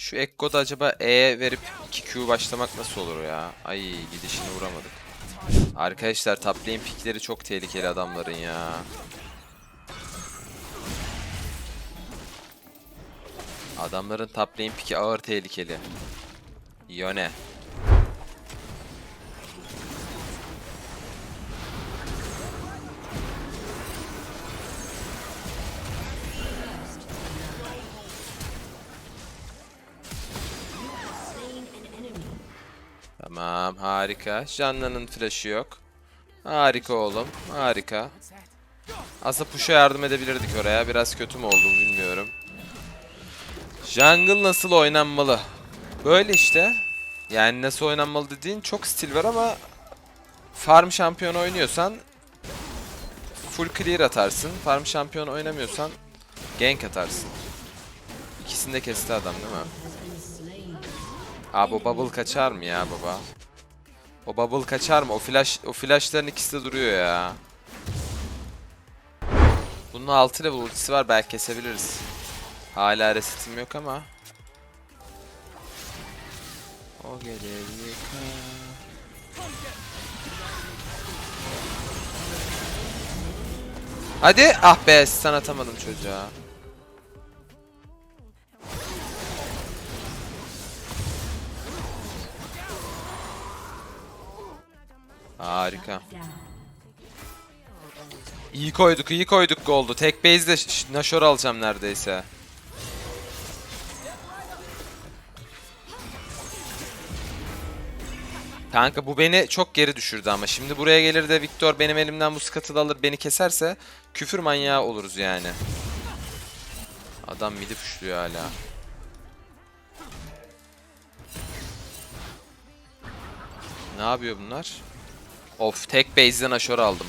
Şu Ekko'da acaba E verip 2Q başlamak nasıl olur ya? Ay gidişini vuramadık. Arkadaşlar top lane pickleri çok tehlikeli adamların ya. Adamların top lane pick'i ağır tehlikeli. Yone. Harika. Janna'nın flash'ı yok. Harika oğlum. Harika. Aslında push'a yardım edebilirdik oraya. Biraz kötü mü oldu bilmiyorum. Jungle nasıl oynanmalı? Böyle işte. Yani nasıl oynanmalı dediğin çok stil var ama farm şampiyonu oynuyorsan full clear atarsın. Farm şampiyonu oynamıyorsan gank atarsın. İkisini de kesti adam değil mi? Abi o bubble kaçar mı ya baba? O bubble kaçar mı? O flash o flashların ikisi de duruyor ya. Bunun 6 level ultisi var belki kesebiliriz. Hala resetim yok ama. O yıkar. Hadi ah be stun atamadım çocuğa. Harika. İyi koyduk, iyi koyduk goldu. Tek base'de Nashor alacağım neredeyse. Kanka bu beni çok geri düşürdü ama şimdi buraya gelir de Victor benim elimden bu skatı alır beni keserse küfür manyağı oluruz yani. Adam midi puşluyor hala. Ne yapıyor bunlar? Of tek base'den Ashor aldım.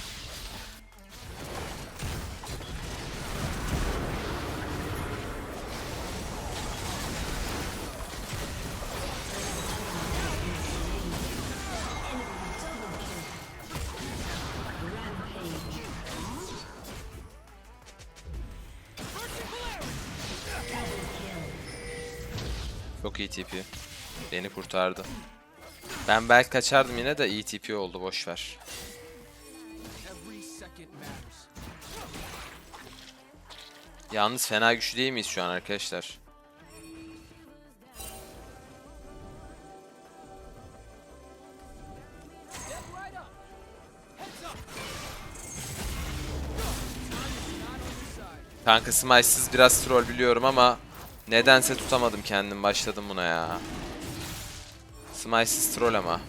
Çok iyi TP. Beni kurtardı. Ben belki kaçardım yine de iyi TP oldu boş ver. Yalnız fena güçlü değil miyiz şu an arkadaşlar? Kanka Smite'sız biraz troll biliyorum ama nedense tutamadım kendim başladım buna ya. Smite'sız troll ama.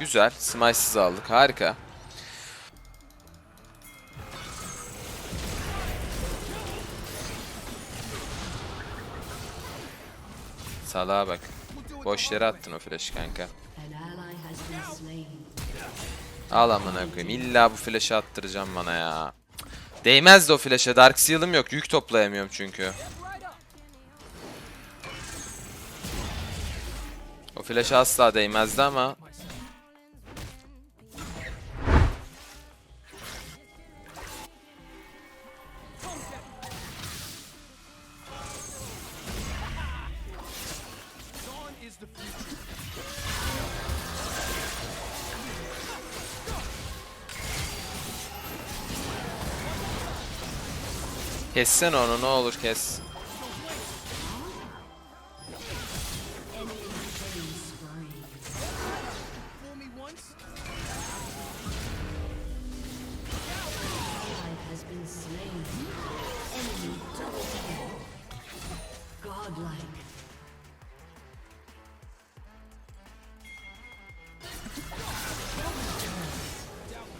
Güzel. Smite'sız aldık. Harika. Salaha bak. Boş yere attın o flash kanka. Al amına koyayım. İlla bu flash'ı attıracağım bana ya. Değmez de o flash'a. Dark Seal'ım yok. Yük toplayamıyorum çünkü. O flash'a asla değmezdi ama. Kessen onu ne olur kes.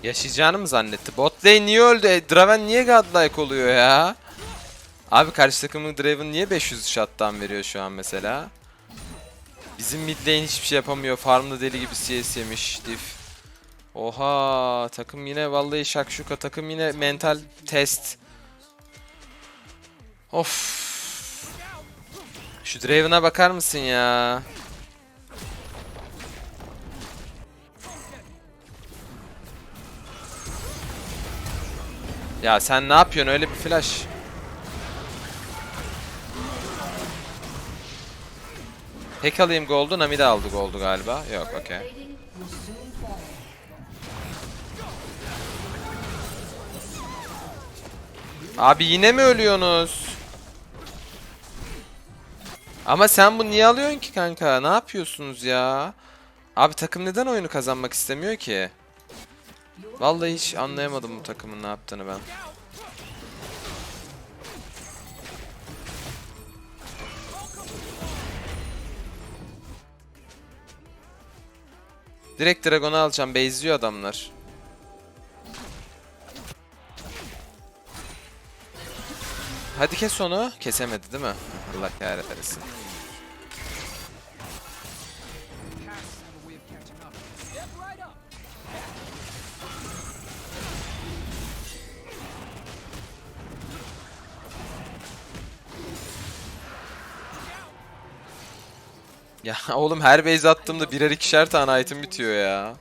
Yaşayacağını mı zannetti? Bot lane niye öldü? E, Draven niye godlike oluyor ya? Abi karşı takımın Draven niye 500 shot'tan veriyor şu an mesela? Bizim mid lane hiçbir şey yapamıyor. Farmda deli gibi CS yemiş diff. Oha takım yine vallahi şakşuka takım yine mental test. Of. Şu Draven'a bakar mısın ya? Ya sen ne yapıyorsun öyle bir flash? Hack alayım gold'u, Nami de aldı gold'u galiba. Yok, okey. Abi yine mi ölüyorsunuz? Ama sen bunu niye alıyorsun ki kanka? Ne yapıyorsunuz ya? Abi takım neden oyunu kazanmak istemiyor ki? Vallahi hiç anlayamadım bu takımın ne yaptığını ben. Direkt Dragon'u alacağım. Base'liyor adamlar. Hadi kes onu. Kesemedi değil mi? Allah kahretsin. Ya oğlum her base attığımda birer ikişer tane item bitiyor ya.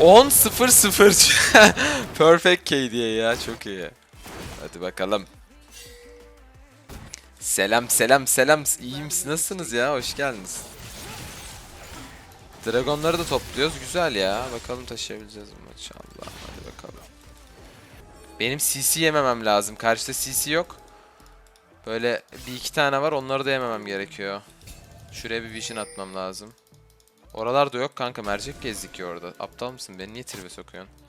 10 0 0 Perfect KD'ye ya çok iyi. Hadi bakalım. Selam selam selam. İyi misiniz? Nasılsınız ya? Hoş geldiniz. Dragonları da topluyoruz. Güzel ya. Bakalım taşıyabileceğiz mi maşallah. Hadi bakalım. Benim CC yememem lazım. Karşıda CC yok. Böyle bir iki tane var. Onları da yememem gerekiyor. Şuraya bir vision atmam lazım. Oralarda yok kanka. Mercek gezdik ya orada. Aptal mısın? Beni niye tribe sokuyorsun?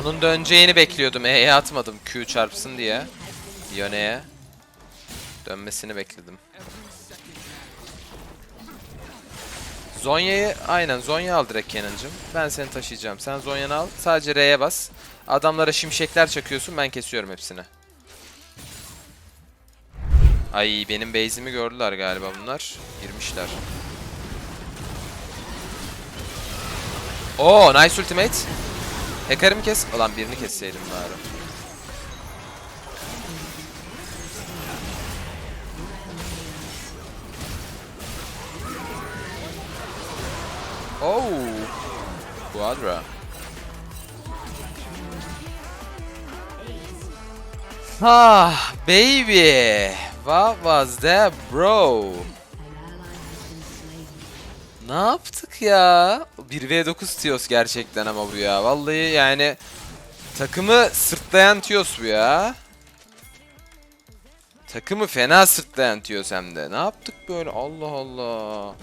Onun döneceğini bekliyordum. E'ye atmadım Q çarpsın diye. Yone'ye. Dönmesini bekledim. Zonya'yı aynen Zonya al direkt Kenan'cım. Ben seni taşıyacağım. Sen Zonya'nı al. Sadece R'ye bas. Adamlara şimşekler çakıyorsun. Ben kesiyorum hepsini. Ay benim base'imi gördüler galiba bunlar. Girmişler. Oo nice ultimate. Hacker'ımı kes. Ulan birini kesseydim bari. Oh. Quadra. Ah, baby. What was that, bro? Ne yaptık ya? 1v9 Tios gerçekten ama bu ya. Vallahi yani takımı sırtlayan Tios bu ya. Takımı fena sırtlayan Tios hem de. Ne yaptık böyle? Allah Allah.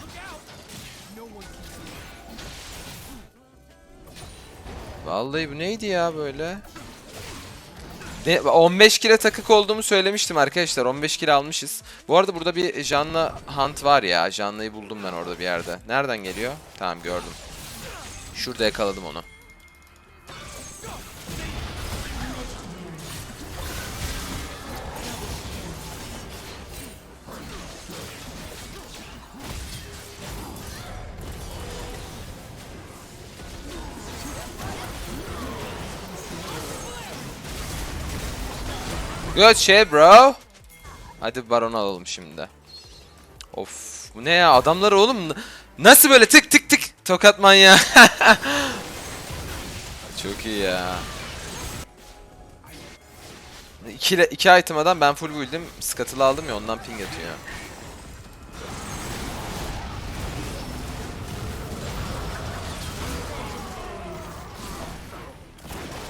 Vallahi bu neydi ya böyle? Ne, 15 kile takık olduğumu söylemiştim arkadaşlar. 15 kile almışız. Bu arada burada bir Janna Hunt var ya. Janna'yı buldum ben orada bir yerde. Nereden geliyor? Tamam gördüm. Şurada yakaladım onu. Good shit bro. Hadi baronu alalım şimdi. Of bu ne ya adamlar oğlum nasıl böyle tık tık tık tokat manyağı. Çok iyi ya. İki, iki item adam ben full build'im skatılı aldım ya ondan ping atıyor.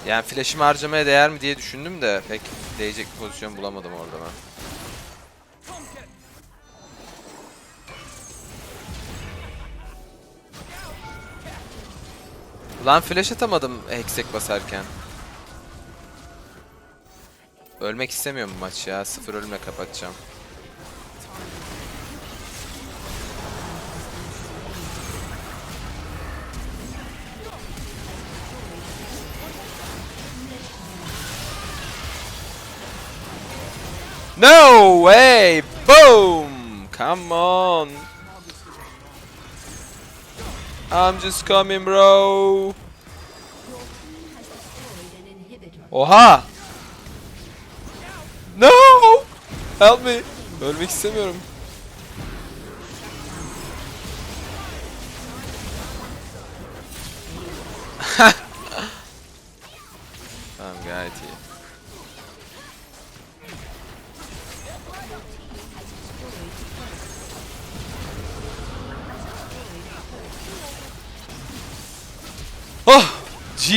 Yani flash'ımı harcamaya değer mi diye düşündüm de pek değecek bir pozisyon bulamadım orada ben. Lan flash atamadım hexek basarken. Ölmek istemiyorum maç ya. Sıfır ölümle kapatacağım. No way! Boom! Come on! I'm just coming bro. Oha! No! Help me. Ölmek istemiyorum.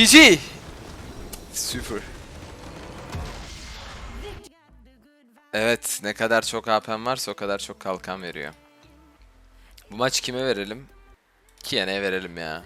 GG! Süper. Evet, ne kadar çok AP'm varsa o kadar çok kalkan veriyor. Bu maç kime verelim? Kiyene'ye verelim ya.